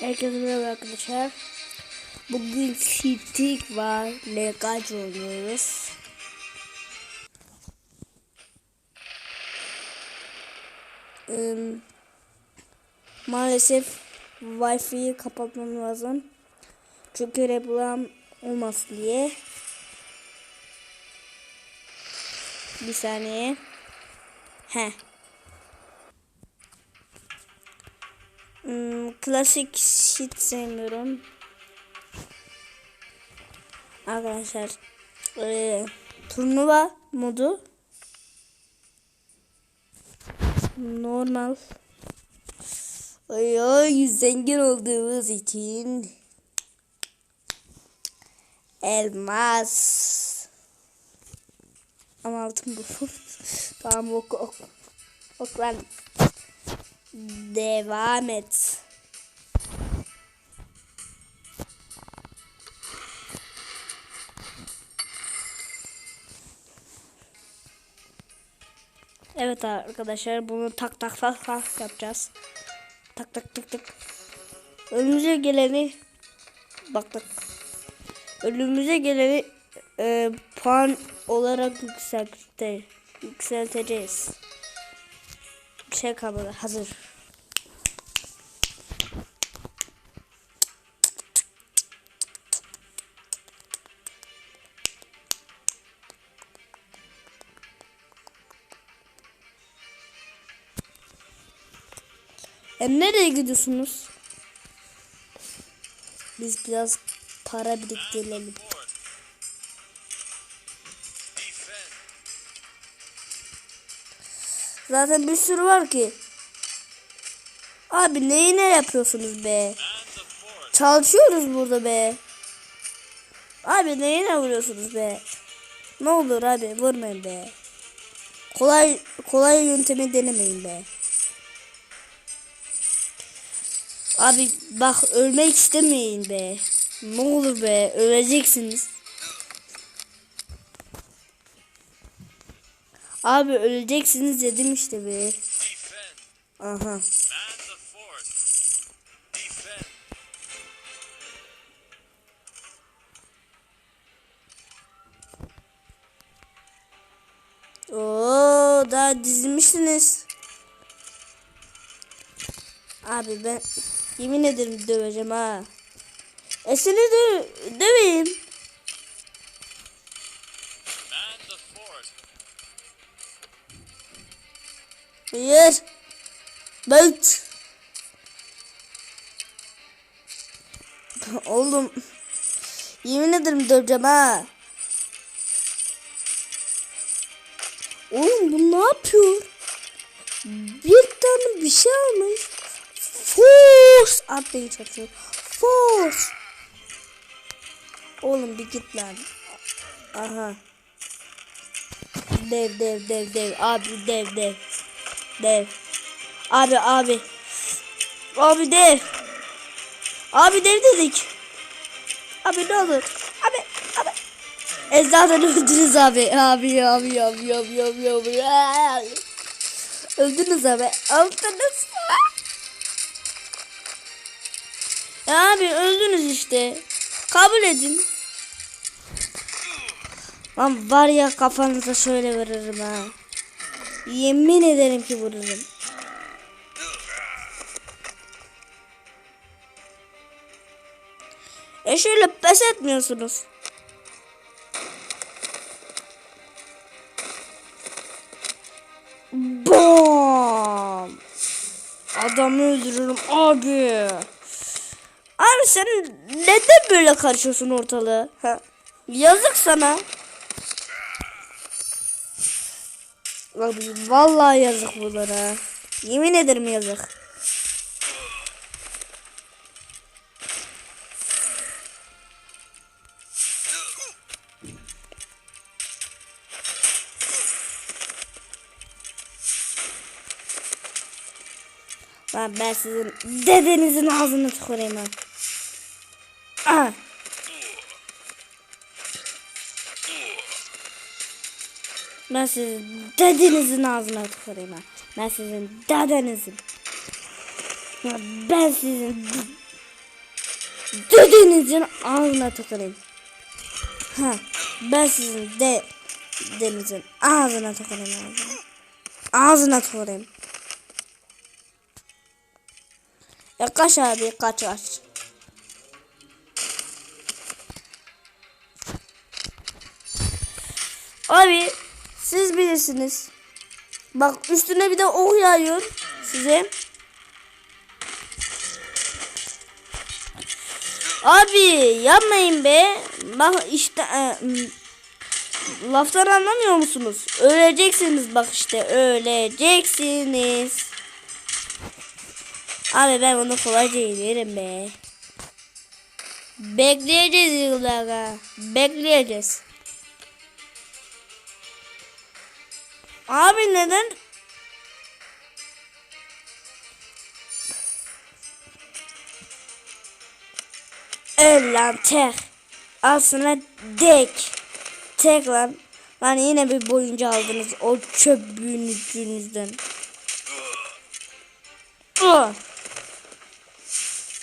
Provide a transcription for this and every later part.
Herkese merhaba arkadaşlar. Bugün Citic var. Legac oynuyoruz. Maalesef Wi-Fi'yi kapatmam lazım. Çünkü reklam olmasın diye. Bir saniye. He. Hmm, klasik hiç sevmiyorum. Arkadaşlar eee, turnuva modu. Normal. Ay, ay zengin olduğumuz için elmas. Ama altın bu. Tamam ok ok. Ok lan devam et Evet arkadaşlar bunu tak tak tak tak yapacağız. Tak tak tak tak. Önümüze geleni bak bak. Önümüze geleni e, puan olarak yükselte, yükselteceğiz. Şey kalmadı. Hazır. E nereye gidiyorsunuz? Biz biraz para biriktirelim. Zaten bir sürü var ki. Abi neyi ne yapıyorsunuz be? Çalışıyoruz burada be. Abi neyi ne vuruyorsunuz be? Ne olur abi vurmayın be. Kolay kolay yöntemi denemeyin be. Abi bak ölmek istemeyin be. Ne olur be öleceksiniz. Abi öleceksiniz dedim işte be. Aha. Oo daha dizmişsiniz. Abi ben yemin ederim döveceğim ha. E seni de döveyim. Hayır. Bıt. Oğlum. Yemin ederim döveceğim ha. Oğlum bu ne yapıyor? Bir tane bir şey almış. Force atmaya çalışıyor. Force. Oğlum bir git lan. Aha. Dev dev dev dev. Abi dev dev. Dev. Abi abi. Abi dev. Abi dev dedik. Abi ne olur. Abi abi. E zaten öldünüz abi. Abi abi abi abi abi abi. Öldünüz abi. Öldünüz. Abi öldünüz işte. Kabul edin. Lan var ya kafanıza şöyle veririm ha. Yemin ederim ki vururum. E şöyle pes etmiyorsunuz. Bam! Adamı öldürürüm abi. Abi sen neden böyle karışıyorsun ortalığı? Ha? Yazık sana. Vallahi yazık bunlara. Yemin ederim yazık. Lan ben sizin dedenizin ağzını tüküreyim ha. Ben sizin dedenizin ağzına tüküreyim ha. Ben sizin dedenizin. Ben sizin Dedenizin ağzına tıkırayım. Ha, ben sizin de denizin ağzına tıkırayım ağzına. Ağzına tıkırayım. Ya kaç abi kaç kaç. Abi siz bilirsiniz. Bak üstüne bir de ok yağıyor size. Abi yapmayın be. Bak işte e, laftan anlamıyor musunuz? Öleceksiniz bak işte öleceksiniz. Abi ben onu kolayca yenerim be. Bekleyeceğiz yıllara. Bekleyeceğiz. Abi neden? Öl lan tek. Sana dek. Tek lan. Lan yine bir boyunca aldınız o çöplüğünüzden. Oh.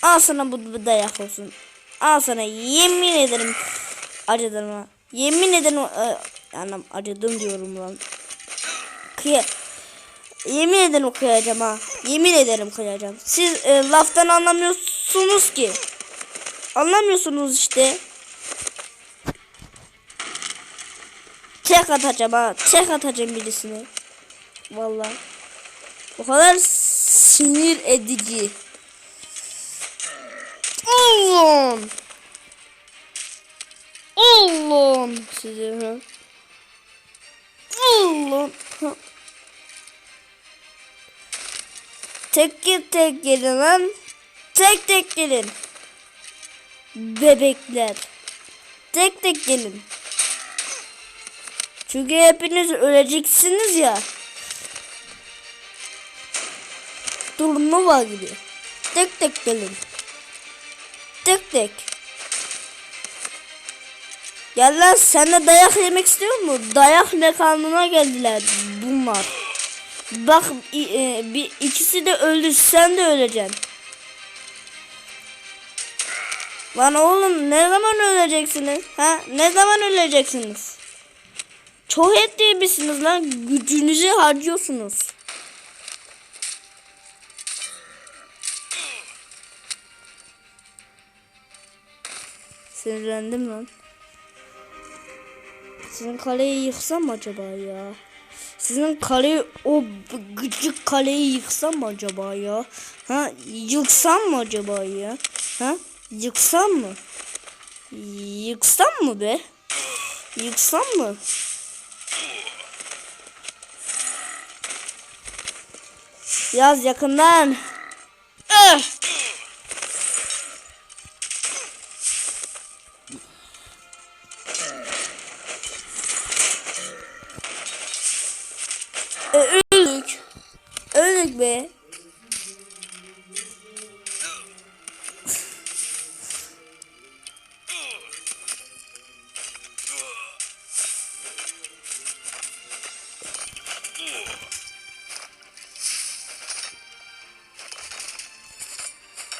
Al sana bu, bu dayak olsun. Al sana yemin ederim acıdım ha. Yemin ederim e, anam acıdım diyorum lan. Kıya Yemin ederim kıyacağım ha. Yemin ederim kıyacağım. Siz e, laftan anlamıyorsunuz ki. Anlamıyorsunuz işte. Tek atacağım ha. Tek atacağım birisini. Vallahi. O kadar sinir edici. Allah'ım. Allah'ım size. Allah'ım. Ha. Tek tek gelin lan. Tek tek gelin. Bebekler. Tek tek gelin. Çünkü hepiniz öleceksiniz ya. Turnuva gibi. Tek tek gelin. Tek tek. Gel lan sen de dayak yemek istiyor musun? Dayak mekanına geldiler bunlar. Bak e, bir ikisi de öldü sen de öleceksin. Lan oğlum ne zaman öleceksiniz? Ha? Ne zaman öleceksiniz? Çok etli misiniz lan? Gücünüzü harcıyorsunuz. Sinirlendim lan. Sizin kaleyi yıksam acaba ya? Sizin kaleyi o gıcık kaleyi yıksam mı acaba ya? Ha yıksam mı acaba ya? Ha yıksam mı? Yıksam mı be? Yıksam mı? Yaz yakından. Eh! E, öldük. Öldük be.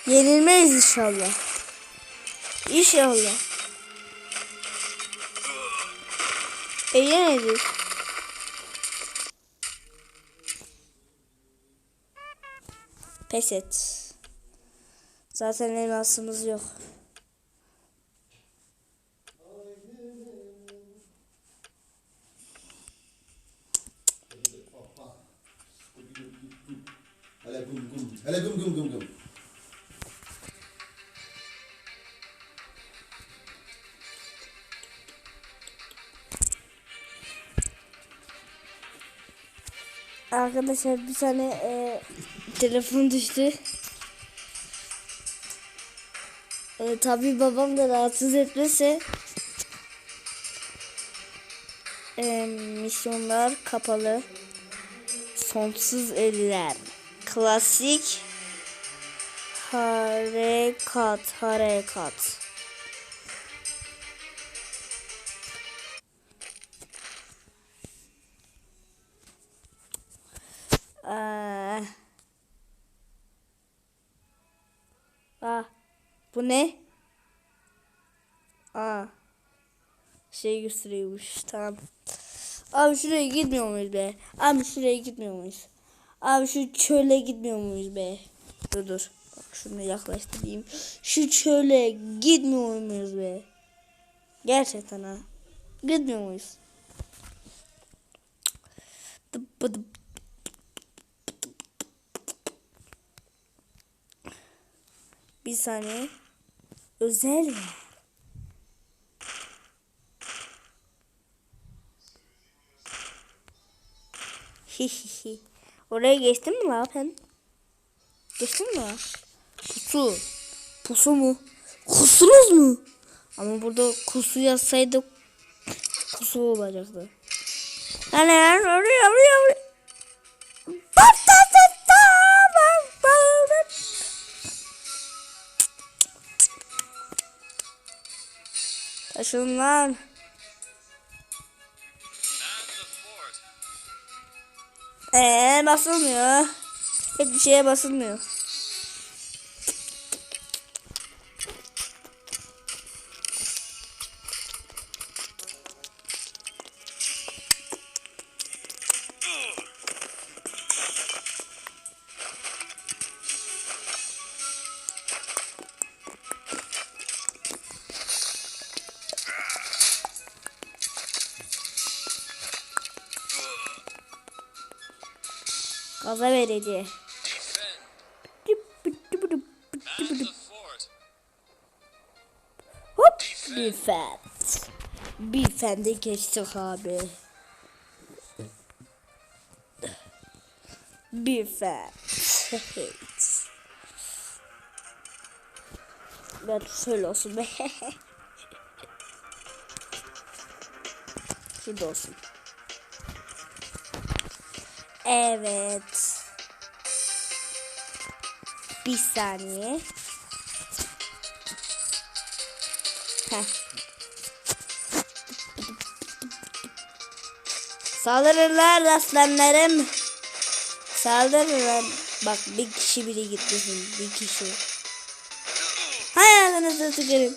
Yenilmeyiz inşallah. İnşallah. E Pes et. Zaten elmasımız yok. Arkadaşlar bir tane e, telefon düştü. E, tabii babam da rahatsız etmese e, misyonlar kapalı. Sonsuz eller. Klasik harekat harekat. Aa. Ah. Bu ne? Aa. Şey gösteriyormuş. Tamam. Abi şuraya gitmiyor muyuz be? Abi şuraya gitmiyor muyuz? Abi şu çöle gitmiyor muyuz be? Dur dur. Bak şunu yaklaştırayım. Şu çöle gitmiyor muyuz be? Gerçekten ha. Gitmiyor muyuz? Bir saniye. Özel? Hihihi. Oraya geçtin mi lan sen? Geçtin mi lan? Pusu. Pusu mu? Kusunuz mu? Ama burada kusu yazsaydı kusu olacaktı. Hani oraya oraya oraya. Taşın lan. Eee basılmıyor. Hiçbir şeye basılmıyor. Gaza verici. Hop. Bir fende geçtik abi. Fen. ben şöyle olsun be. Şurada olsun. Evet. Bir saniye. Heh. Saldırırlar aslanlarım. Saldırırlar. Bak bir kişi bile gitmesin. Bir kişi. Hay ağzınıza sıkarım.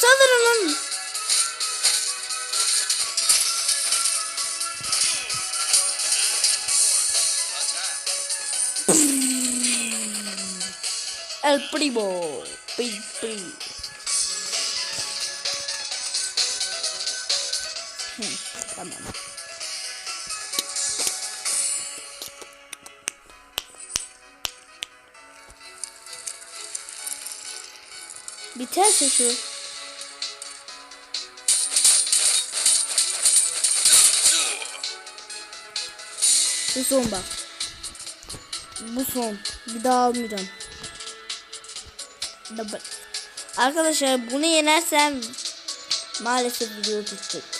Saldırın. El primo. Pim, pim. Hı, tamam. Biterse şu. Bu son bak. Bu son. Bir daha almayacağım. Arkadaşlar bunu yenersem maalesef video tuttuk.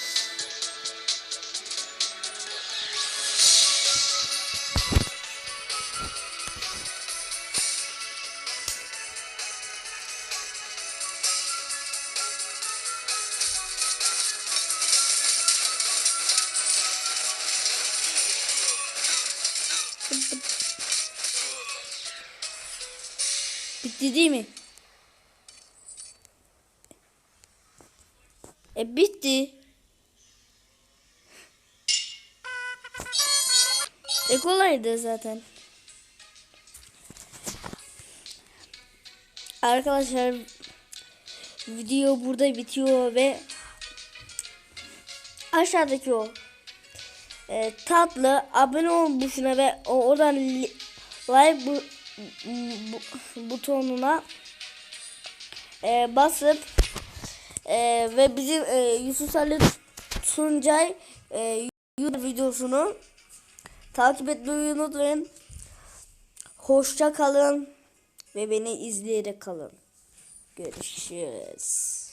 Bitti değil mi? E bitti. E kolaydı zaten. Arkadaşlar video burada bitiyor ve aşağıdaki o e, tatlı abone ol tuşuna ve oradan li- like bu, butonuna e, basıp e, ve bizim e, Yusuf Ali Tuncay e, YouTube videosunu takip etmeyi unutmayın. Hoşça kalın ve beni izleyerek kalın. Görüşürüz.